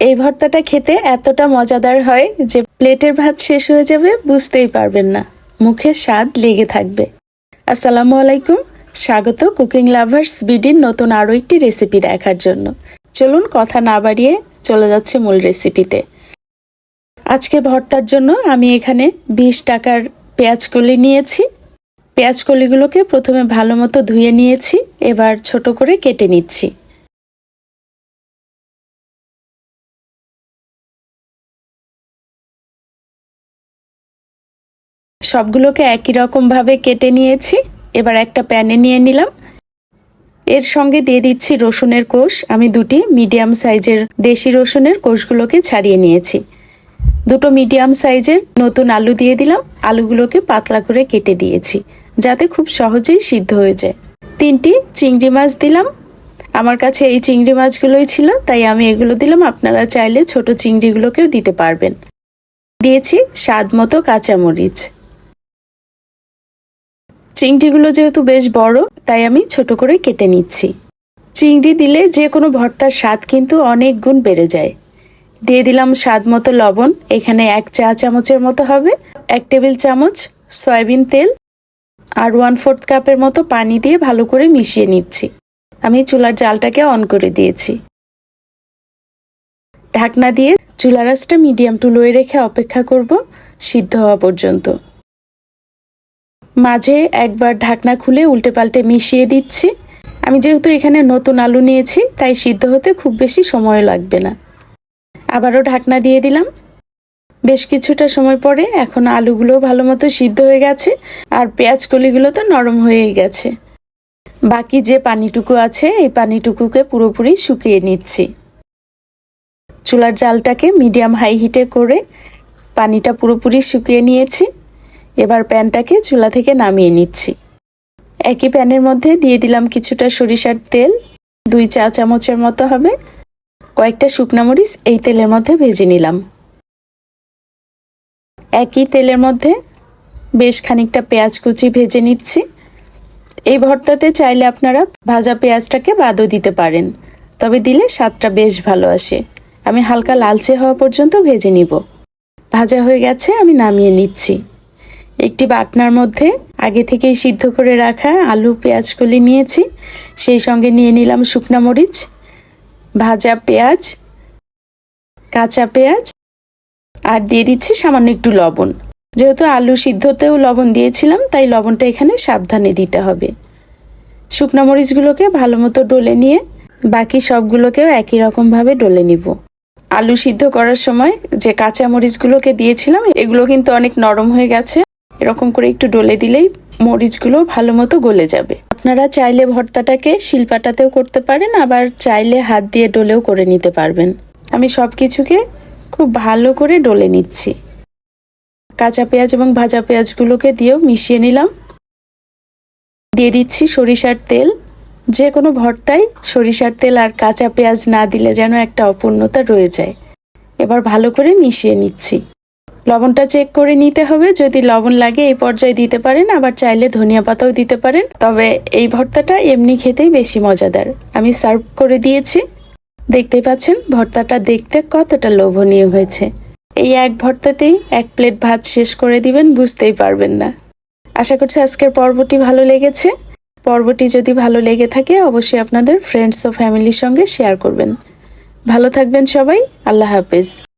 এই ভর্তাটা খেতে এতটা মজাদার হয় যে প্লেটের ভাত শেষ হয়ে যাবে বুঝতেই পারবেন না। মুখে স্বাদ লেগে থাকবে। আসসালামু আলাইকুম। স্বাগত কুকিং লাভার্স বিডির নতুন আরও একটি রেসিপি দেখার জন্য। চলুন কথা না বাড়িয়ে চলে যাচ্ছে মূল রেসিপিতে। আজকে ভর্তার জন্য আমি এখানে বিশ টাকার পেঁয়াজ কলি নিয়েছি। পেঁয়াজ কলিগুলোকে প্রথমে ভালো মতো ধুয়ে নিয়েছি, এবার ছোট করে কেটে নিচ্ছি। সবগুলোকে একই রকমভাবে কেটে নিয়েছি। এবার একটা প্যানে নিয়ে নিলাম। এর সঙ্গে দিয়ে দিচ্ছি রসুনের কোষ। আমি দুটি মিডিয়াম সাইজের দেশি রসুনের কোষগুলোকে ছাড়িয়ে নিয়েছি। দুটো মিডিয়াম সাইজের নতুন আলু দিয়ে দিলাম। আলুগুলোকে পাতলা করে কেটে দিয়েছি, যাতে খুব সহজেই সিদ্ধ হয়ে যায়। তিনটি চিংড়ি মাছ দিলাম। আমার কাছে এই চিংড়ি মাছগুলোই ছিল, তাই আমি এগুলো দিলাম। আপনারা চাইলে ছোট চিংড়িগুলোকেও দিতে পারবেন। দিয়েছি স্বাদ মতো কাঁচামরিচ। চিংড়িগুলো যেহেতু বেশ বড়, তাই আমি ছোট করে কেটে নিচ্ছি। চিংড়ি দিলে যে কোনো ভর্তার স্বাদ কিন্তু অনেক গুণ বেড়ে যায়। দিয়ে দিলাম স্বাদ মতো লবণ, এখানে এক চা চামচের মতো হবে, এক টেবিল চামচ সয়াবিন তেল আর ওয়ান ফোর্থ কাপের মতো পানি দিয়ে ভালো করে মিশিয়ে নিচ্ছি। আমি চুলার জালটাকে অন করে দিয়েছি। ঢাকনা দিয়ে চুলা রাসটা মিডিয়াম টু লোয়ে রেখে অপেক্ষা করব, সিদ্ধ হওয়া পর্যন্ত। মাঝে একবার ঢাকনা খুলে উল্টে পাল্টে মিশিয়ে দিচ্ছি। আমি যেহেতু এখানে নতুন আলু নিয়েছি, তাই সিদ্ধ হতে খুব বেশি সময় লাগবে না। আবারও ঢাকনা দিয়ে দিলাম। বেশ কিছুটা সময় পরে এখন আলুগুলো ভালো মতো সিদ্ধ হয়ে গেছে, আর পেঁয়াজ কলিগুলো তো নরম হয়েই গেছে। বাকি যে পানিটুকু আছে, এই পানিটুকুকে পুরোপুরি শুকিয়ে নিচ্ছি। চুলার জালটাকে মিডিয়াম হাই হিটে করে পানিটা পুরোপুরি শুকিয়ে নিয়েছি। এবার প্যানটাকে চুলা থেকে নামিয়ে নিচ্ছি। একই প্যানের মধ্যে দিয়ে দিলাম কিছুটা সরিষার তেল, দুই চা চামচের মতো হবে। কয়েকটা শুকনো মরিচ এই তেলের মধ্যে ভেজে নিলাম। একই তেলের মধ্যে বেশ খানিকটা পেঁয়াজ কুচি ভেজে নিচ্ছি। এই ভর্তাতে চাইলে আপনারা ভাজা পেঁয়াজটাকে বাদও দিতে পারেন, তবে দিলে স্বাদটা বেশ ভালো আসে। আমি হালকা লালচে হওয়া পর্যন্ত ভেজে নিব। ভাজা হয়ে গেছে, আমি নামিয়ে নিচ্ছি। একটি বাটনার মধ্যে আগে থেকেই সিদ্ধ করে রাখা আলু পেঁয়াজ কলি নিয়েছি। সেই সঙ্গে নিয়ে নিলাম শুকনা মরিচ, ভাজা পেঁয়াজ, কাঁচা পেঁয়াজ, আর দিয়ে দিচ্ছি সামান্য একটু লবণ। যেহেতু আলু সিদ্ধতেও লবণ দিয়েছিলাম, তাই লবণটা এখানে সাবধানে দিতে হবে। শুকনো মরিচগুলোকে ভালো মতো ডলে নিয়ে বাকি সবগুলোকেও একই রকমভাবে ডলে নিব। আলু সিদ্ধ করার সময় যে কাঁচা মরিচগুলোকে দিয়েছিলাম, এগুলো কিন্তু অনেক নরম হয়ে গেছে। এরকম করে একটু ডলে দিলেই মরিচগুলো ভালো মতো গলে যাবে। আপনারা চাইলে ভর্তাটাকে শিলপাটাতেও করতে পারেন, আবার চাইলে হাত দিয়ে ডলেও করে নিতে পারবেন। আমি সব কিছুকে খুব ভালো করে ডলে নিচ্ছি। কাঁচা পেঁয়াজ এবং ভাজা পেঁয়াজগুলোকে দিয়েও মিশিয়ে নিলাম। দিয়ে দিচ্ছি সরিষার তেল। যে কোনো ভর্তায় সরিষার তেল আর কাঁচা পেঁয়াজ না দিলে যেন একটা অপূর্ণতা রয়ে যায়। এবার ভালো করে মিশিয়ে নিচ্ছি। লবণটা চেক করে নিতে হবে। যদি লবণ লাগে এই পর্যায়ে দিতে পারেন, আবার চাইলে ধনিয়া পাতাও দিতে পারেন। তবে এই ভর্তাটা এমনি খেতেই বেশি মজাদার। আমি সার্ভ করে দিয়েছি। দেখতে পাচ্ছেন, ভর্তাটা দেখতে কতটা লোভনীয় হয়েছে। এই এক ভর্তাতেই এক প্লেট ভাত শেষ করে দিবেন, বুঝতেই পারবেন না। আশা করছি আজকের পর্বটি ভালো লেগেছে। পর্বটি যদি ভালো লেগে থাকে, অবশ্যই আপনাদের ফ্রেন্ডস ও ফ্যামিলির সঙ্গে শেয়ার করবেন। ভালো থাকবেন সবাই। আল্লাহ হাফেজ।